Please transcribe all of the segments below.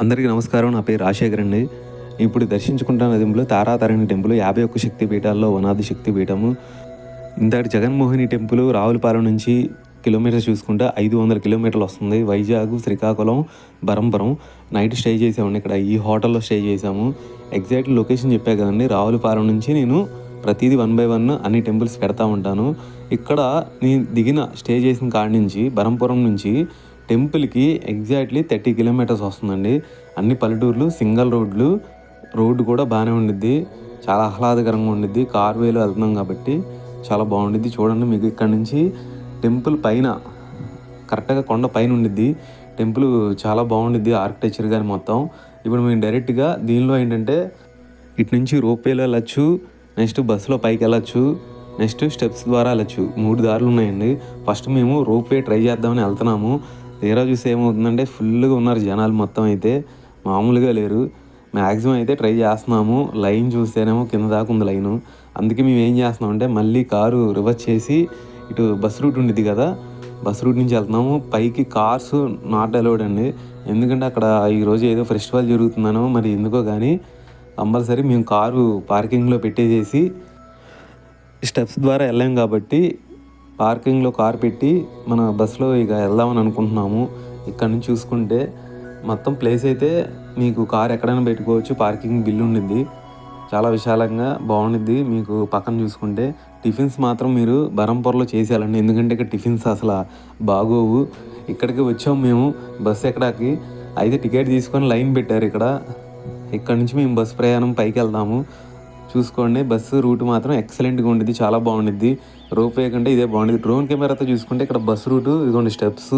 అందరికీ నమస్కారం. నా పేరు రాజశేఖర్ అండి. ఇప్పుడు దర్శించుకుంటున్న నదింలో తారాతారిణి టెంపుల్ యాభై ఒక్క శక్తి పీఠాల్లో వనాది శక్తి పీఠము. ఇంతటి జగన్మోహిని టెంపుల్ రావులపాలెం నుంచి కిలోమీటర్స్ చూసుకుంటే ఐదు వందల కిలోమీటర్లు వస్తుంది. వైజాగ్ శ్రీకాకుళం బరంపురం. నైట్ స్టే చేసామండి ఇక్కడ. ఈ హోటల్లో స్టే చేసాము. ఎగ్జాక్ట్ లొకేషన్ చెప్పా కదండి. రావులపాలెం నుంచి నేను ప్రతిదీ వన్ బై వన్ అన్ని టెంపుల్స్ పెడతా ఉంటాను. ఇక్కడ నేను దిగిన స్టే చేసిన కాడి నుంచి బరంపురం నుంచి టెంపుల్కి ఎగ్జాక్ట్లీ థర్టీ కిలోమీటర్స్ వస్తుందండి. అన్ని పల్లెటూర్లు సింగల్ రోడ్లు రోడ్డు కూడా బాగానే ఉండిద్ది. చాలా ఆహ్లాదకరంగా ఉండిద్ది. కార్ వేలో వెళ్తున్నాం కాబట్టి చాలా బాగుండిద్ది. చూడండి మీకు ఇక్కడ నుంచి టెంపుల్ పైన కరెక్ట్గా కొండ పైన ఉండిద్ది. టెంపుల్ చాలా బాగుండిద్ది ఆర్కిటెక్చర్ కానీ మొత్తం. ఇప్పుడు మేము డైరెక్ట్గా దీనిలో ఏంటంటే ఇటు నుంచి రోప్వేలో వెళ్ళచ్చు నెక్స్ట్ బస్సులో పైకి వెళ్ళచ్చు నెక్స్ట్ స్టెప్స్ ద్వారా వెళ్ళచ్చు. మూడు దారులు ఉన్నాయండి. ఫస్ట్ మేము రోప్వే ట్రై చేద్దామని వెళ్తున్నాము. తీరా చూసి ఏమవుతుందంటే ఫుల్గా ఉన్నారు జనాలు మొత్తం అయితే. మామూలుగా లేరు. మ్యాక్సిమం అయితే ట్రై చేస్తున్నాము. లైన్ చూస్తేనేమో కింద దాకా ఉంది లైను. అందుకే మేము ఏం చేస్తున్నాం అంటే మళ్ళీ కారు రివర్స్ చేసి ఇటు బస్ రూట్ ఉండిద్ది కదా బస్ రూట్ నుంచి వెళ్తున్నాము. పైకి కార్స్ నాట్ అలౌడ్ అండి. ఎందుకంటే అక్కడ ఈరోజు ఏదో ఫెస్టివల్ జరుగుతుందనో మరి ఎందుకో కానీ కంపల్సరీ మేము కారు పార్కింగ్లో పెట్టేసేసి స్టెప్స్ ద్వారా వెళ్ళాం కాబట్టి పార్కింగ్లో కార్ పెట్టి మన బస్సులో ఇక వెళ్దామని అనుకుంటున్నాము. ఇక్కడ నుంచి చూసుకుంటే మొత్తం ప్లేస్ అయితే మీకు కార్ ఎక్కడైనా పెట్టుకోవచ్చు. పార్కింగ్ బిల్ ఉండింది చాలా విశాలంగా బాగుండిద్ది. మీకు పక్కన చూసుకుంటే టిఫిన్స్ మాత్రం మీరు బరంపూర్లో చేసేయాలండి. ఎందుకంటే ఇక్కడ టిఫిన్స్ అసలు బాగోవు. ఇక్కడికి వచ్చాము మేము. బస్సు ఎక్కడానికి అయితే టికెట్ తీసుకొని లైన్ పెట్టారు ఇక్కడ. ఇక్కడ నుంచి మేము బస్సు ప్రయాణం పైకి వెళ్దాము. చూసుకోండి. బస్సు రూట్ మాత్రం ఎక్సలెంట్గా ఉండిద్ది చాలా బాగుండిద్ది. రూపే కంటే ఇదే బాగుండిద్ది. డ్రోన్ కెమెరాతో చూసుకుంటే ఇక్కడ బస్సు రూటు ఇదిగోండి స్టెప్స్.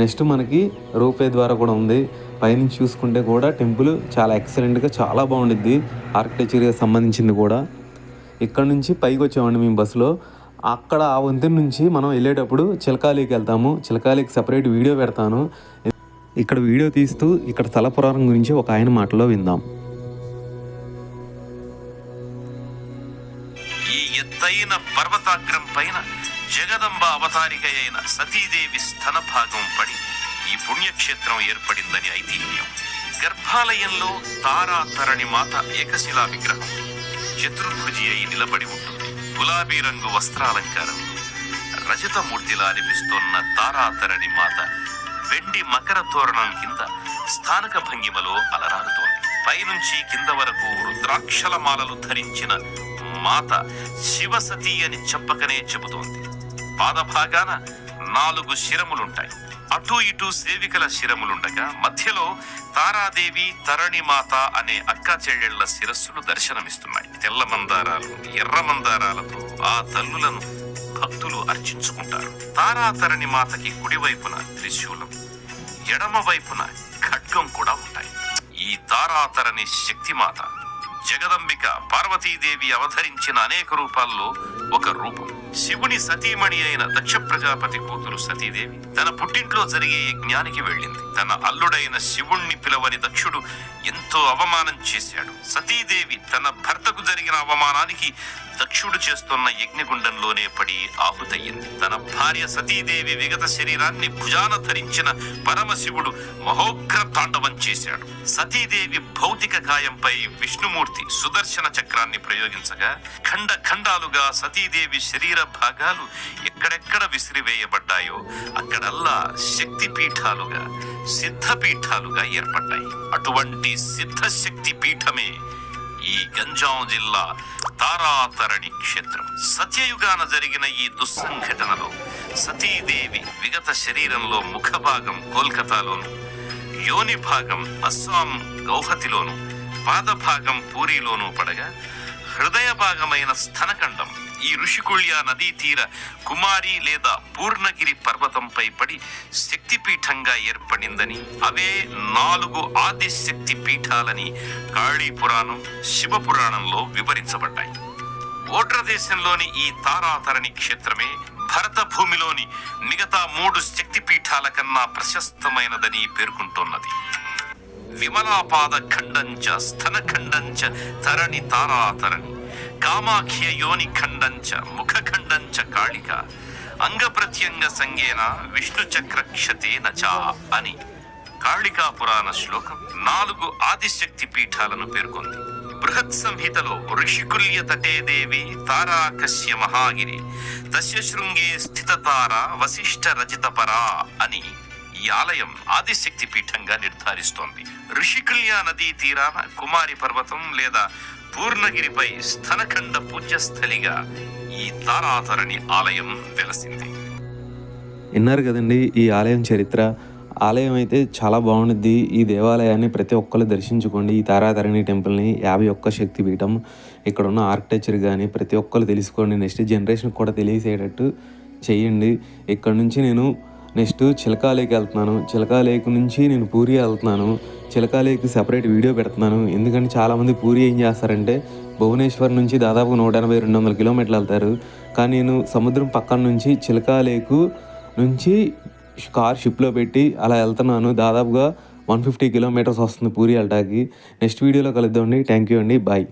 నెక్స్ట్ మనకి రూపే ద్వారా కూడా ఉంది. పైనుంచి చూసుకుంటే కూడా టెంపుల్ చాలా ఎక్సలెంట్గా చాలా బాగుండిద్ది. ఆర్కిటెక్చర్కి సంబంధించింది కూడా. ఇక్కడ నుంచి పైకి వచ్చామండి మేము బస్సులో. అక్కడ ఆ వంతెన నుంచి మనం వెళ్ళేటప్పుడు చిలకాలికి వెళ్తాము. చిలకాలికి సపరేట్ వీడియో పెడతాను. ఇక్కడ వీడియో తీస్తూ ఇక్కడ స్థల పురాణం గురించి ఒక ఆయన మాటలో విందాం. ఎత్తైన పర్వతాగ్రం పైన జగదంబ అవతారిక అయిన సతీదేవి స్థన భాగం పడి ఈ పుణ్యక్షేత్రం ఏర్పడిందని ఐతిహ్యం. గర్భాలయంలో తారాతరణి మాత ఏకశిలా విగ్రహం. చతుర్భుజి అయి నిలబడి ఉంటుంది. గులాబీ రంగు వస్త్రాలంకారం. రజతమూర్తిలా అనిపిస్తున్న తారాతరణి మాత వెండి మకర తోరణం కింద స్థానక భంగిమలో అలరారుతోంది. పైనుంచి కింద వరకు రుద్రాక్షల మాలలు ధరించిన మాత శివసతి అని చెప్పకనే చెబుతోంది. పాదభాగాన నాలుగు శిరములుంటాయి. అటు ఇటు సేవికల శిరములుండగా మధ్యలో తారాదేవి తరణిమాత అనే అక్క చెల్లెళ్ళ శిరస్సులు దర్శనమిస్తున్నాయి. తెల్ల మందారాలు ఎర్ర మందారాలతో ఆ తల్లులను భక్తులు అర్చించుకుంటారు. తారాతరణి మాతకి కుడివైపున త్రిశూలం ఎడమ వైపున ఖడ్గం కూడా ఉంటాయి. ఈ తారాతరణి శక్తిమాత జగదంబిక పార్వతీదేవి అవతరించిన అనేక రూపాల్లో ఒక రూపం. శివుని సతీమణి అయిన దక్ష ప్రజాపతి కూతురు సతీదేవి తన పుట్టింట్లో జరిగే యజ్ఞానికి వెళ్ళింది. తన అల్లుడైన శివుణ్ణి పిలవని దక్షుడు ఎంతో అవమానం చేశాడు. సతీదేవి తన భర్తకు జరిగిన అవమానానికి దక్షుడు చేస్తున్న యజ్ఞగుండంలోనే పడి ఆహుతయ్యింది. తన భార్య సతీదేవి విగత శరీరాన్ని భుజాన ధరించిన పరమశివుడు మహోగ్ర తాండవం చేశాడు. సతీదేవి భౌతిక గాయంపై విష్ణుమూర్తి సుదర్శన చక్రాన్ని ప్రయోగించగా ఖండ ఖండాలుగా సతీదేవి శరీర భాగాలు ఎక్కడెక్కడ విసిరివేయబడ్డాయో అక్కడల్లా శక్తి పీఠాలుగా సిద్ధ పీఠాలుగా ఏర్పడ్డాయి. అటువంటి సిద్ధ శక్తి పీఠమే ఈ గంజాం జిల్లా తారాతరణి క్షేత్రం. సత్యయుగాన జరిగిన ఈ దుస్సంఘటనలో సతీదేవి విగత శరీరంలో ముఖ భాగం కోల్కతాలోను యోని భాగం అస్సాం గౌహతిలోను పాద భాగం పూరిలోనూ పడగా హృదయ భాగమైన స్థనఖండం. ఈ ఋషికుళ్య నదీ తీర కుమారి లేదా పూర్ణగిరి పర్వతంపై పడి శక్తిపీఠంగా ఏర్పడిందని అవే నాలుగు ఆది శక్తి పీఠాలని కాళీ పురాణం శివ పురాణంలో వివరించబడ్డాయి. ఓడ్ర దేశంలోని ఈ తారాతరణి క్షేత్రమే భరత భూమిలోని మిగతా మూడు శక్తి పీఠాల కన్నా ప్రశస్తమైనదని పేర్కొంటున్నది. విమలాపాద ఖండంచ స్థన ఖండంచ తరణి తారాతరణి కామాఖ్య యోని ఖండంచ ముఖ ఖండంచ కాళిక అంగ ప్రత్యంగ సంగేన విష్ణు చక్ర క్షతేన చ అని కాళికా పురాణ శ్లోకం నాలుగు ఆదిశక్తి పీఠాలను పేర్కొంది. బృహత్ సంహితలో ఋషికుల్య తటే దేవి తారాకస్య మహాగిరి తస్య శృంగే స్థిత తార వశిష్ఠ రజిత పరా అని ఈ ఆలయం ఆదిశక్తి పీఠంగా నిర్ధారిస్తోంది. ఋషికుల్య నదీ తీరాన కుమారి పర్వతం లేదా పూర్ణగిరిపై స్థనఖండ పూజ్యస్థలిగా ఈ తారాధరణి ఆలయం వెలసింది. విన్నారు కదండి ఈ ఆలయం చరిత్ర. ఆలయం అయితే చాలా బాగుంటుంది ఈ దేవాలయాన్ని ప్రతి ఒక్కరు దర్శించుకోండి. ఈ తారాధరణి టెంపుల్ని యాభై ఒక్క శక్తి పీఠం ఇక్కడ ఉన్న ఆర్కిటెక్చర్ కానీ ప్రతి ఒక్కరు తెలుసుకోండి. నెక్స్ట్ జనరేషన్కి కూడా తెలియసేటట్టు చేయండి. ఇక్కడ నుంచి నేను నెక్స్ట్ చిలకా లేక్ వెళ్తున్నాను. చిలకా లేక్ నుంచి నేను పూరి వెళ్తున్నాను. చిలకా లేక్ సెపరేట్ వీడియో పెడుతున్నాను. ఎందుకంటే చాలామంది పూరి ఏం చేస్తారంటే భువనేశ్వర్ నుంచి దాదాపు నూట ఎనభై రెండు వందల కిలోమీటర్లు వెళ్తారు. కానీ నేను సముద్రం పక్కన నుంచి చిలకా లేకు నుంచి కార్ షిప్లో పెట్టి అలా వెళ్తున్నాను. దాదాపుగా వన్ ఫిఫ్టీ కిలోమీటర్స్ వస్తుంది పూరి వెళ్ళటానికి. నెక్స్ట్ వీడియోలో కలుద్దామండి. థ్యాంక్ యూ అండి. బాయ్.